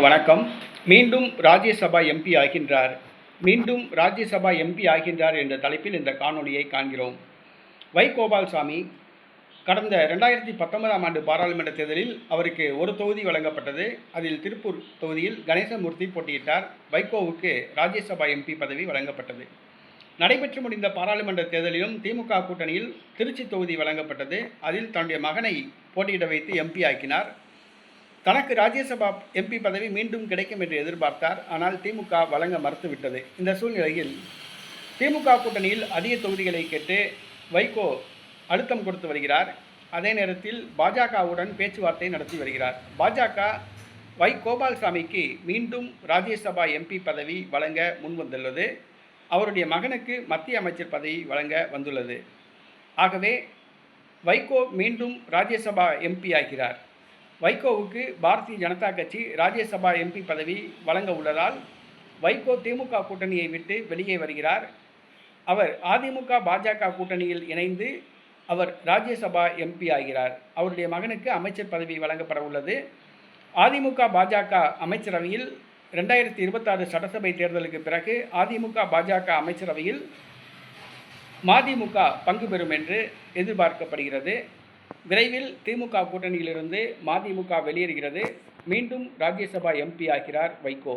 வணக்கம். மீண்டும் ராஜ்யசபா எம்பி ஆகின்றார். மீண்டும் ராஜ்யசபா எம்பி ஆகின்றார் என்ற தலைப்பில் இந்த காணொளியை காண்கிறோம். வை கோபால்சாமி கடந்த ரெண்டாயிரத்தி பத்தொன்பதாம் ஆண்டு பாராளுமன்ற தேர்தலில் அவருக்கு ஒரு தொகுதி வழங்கப்பட்டது. அதில் திருப்பூர் தொகுதியில் கணேசமூர்த்தி போட்டியிட்டார். வைகோவுக்கு ராஜ்யசபா எம்பி பதவி வழங்கப்பட்டது. நடைபெற்று முடிந்த பாராளுமன்ற தேர்தலிலும் திமுக கூட்டணியில் திருச்சி தொகுதி வழங்கப்பட்டது. அதில் தன்னுடைய மகனை போட்டியிட வைத்து எம்பி ஆக்கினார். தனக்கு ராஜ்யசபா எம்பி பதவி மீண்டும் கிடைக்கும் என்று எதிர்பார்த்தார். ஆனால் திமுக வழங்க மறுத்துவிட்டது. இந்த சூழ்நிலையில் திமுக கூட்டணியில் அதிக தொகுதிகளை கேட்டு வைகோ அழுத்தம் கொடுத்து வருகிறார். அதே நேரத்தில் பாஜகவுடன் பேச்சுவார்த்தை நடத்தி வருகிறார். பாஜக வை கோபால்சாமிக்கு மீண்டும் ராஜ்யசபா எம்பி பதவி வழங்க முன்வந்துள்ளது. அவருடைய மகனுக்கு மத்திய அமைச்சர் பதவி வழங்க வந்துள்ளது. ஆகவே வைகோ மீண்டும் ராஜ்யசபா எம்பி ஆகிறார். வைகோவுக்கு பாரதிய ஜனதா கட்சி ராஜ்யசபா எம்பி பதவி வழங்க உள்ளதால் வைகோ திமுக கூட்டணியை விட்டு வெளியே வருகிறார். அவர் அதிமுக பாஜக கூட்டணியில் இணைந்து அவர் ராஜ்யசபா எம்பி ஆகிறார். அவருடைய மகனுக்கு அமைச்சர் பதவி வழங்கப்பட உள்ளது. அதிமுக பாஜக அமைச்சரவையில் ரெண்டாயிரத்தி இருபத்தாறு சட்டசபை தேர்தலுக்கு பிறகு அதிமுக பாஜக அமைச்சரவையில் மதிமுக பங்கு பெறும் என்று எதிர்பார்க்கப்படுகிறது. விரைவில் திமுக கூட்டணியிலிருந்து மதிமுக வெளியேறுகிறது. மீண்டும் ராஜ்யசபா எம்பி ஆகிறார் வைகோ.